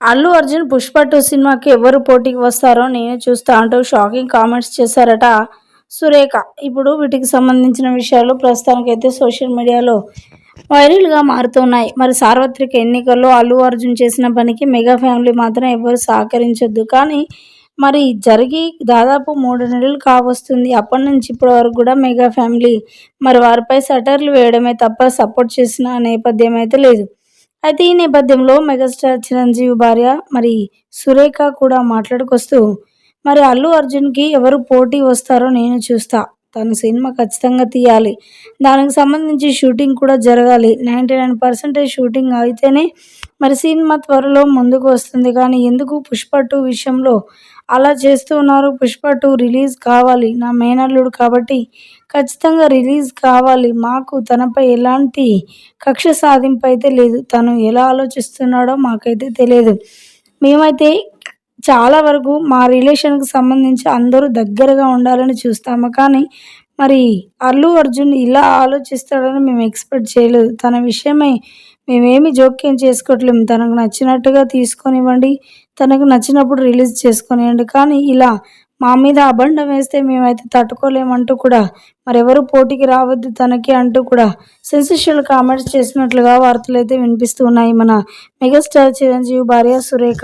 Allu Arjun Pushpa two సినిమాకి ఎవరు పోటీకి వస్తారో నేను చూస్తా అంటూ షాకింగ్ కామెంట్స్ చేశారట సురేఖ. ఇప్పుడు వీటికి సంబంధించిన విషయాలు ప్రస్తుతానికైతే సోషల్ మీడియాలో వైరల్గా మారుతున్నాయి. మరి సార్వత్రిక ఎన్నికల్లో అల్లు అర్జున్ చేసిన పనికి మెగా ఫ్యామిలీ మాత్రం ఎవరు సహకరించొద్దు. కానీ మరి జరిగి దాదాపు మూడు నెలలు కావస్తుంది. అప్పటి నుంచి ఇప్పటి వరకు కూడా మెగా ఫ్యామిలీ మరి వారిపై సటర్లు వేయడమే తప్ప సపోర్ట్ చేసిన నేపథ్యం అయితే లేదు. అయితే ఈ నేపథ్యంలో మెగాస్టార్ చిరంజీవి భార్య మరి సురేఖ కూడా మాట్లాడుకొస్తూ మరి అల్లు అర్జున్కి ఎవరు పోటీ వస్తారో నేను చూస్తా. తను సినిమా ఖచ్చితంగా తీయాలి. దానికి సంబంధించి షూటింగ్ కూడా జరగాలి. నైంటీ నైన్ పర్సెంటేజ్ షూటింగ్ అయితేనే మరి సినిమా త్వరలో ముందుకు వస్తుంది. కానీ ఎందుకు పుష్ప టూ విషయంలో అలా చేస్తూ ఉన్నారు? పుష్ప టూ రిలీజ్ కావాలి. నా మేనల్లుడు కాబట్టి ఖచ్చితంగా రిలీజ్ కావాలి. మాకు తనపై ఎలాంటి కక్ష సాధింపు అయితే లేదు. తను ఎలా ఆలోచిస్తున్నాడో మాకైతే తెలియదు. మేమైతే చాలా వరకు మా రిలేషన్కి సంబంధించి అందరూ దగ్గరగా ఉండాలని చూస్తాము. కానీ మరి అల్లు అర్జున్ ఇలా ఆలోచిస్తాడని మేము ఎక్స్పెక్ట్ చేయలేదు. తన విషయమై మేమేమి జోక్యం చేసుకోవట్లేము. తనకు నచ్చినట్టుగా తీసుకొనివ్వండి. తనకు నచ్చినప్పుడు రిలీజ్ చేసుకొనివ్వండి కానీ ఇలా మా మీద అబండం వేస్తే మేమైతే తట్టుకోలేమంటూ కూడా మరెవరు పోటీకి రావద్దు తనకి అంటూ కూడా సెన్సేషనల్ కామెంట్స్ చేసినట్లుగా వార్తలు అయితే వినిపిస్తూ ఉన్నాయి. మన మెగాస్టార్ చిరంజీవి భార్య సురేఖ.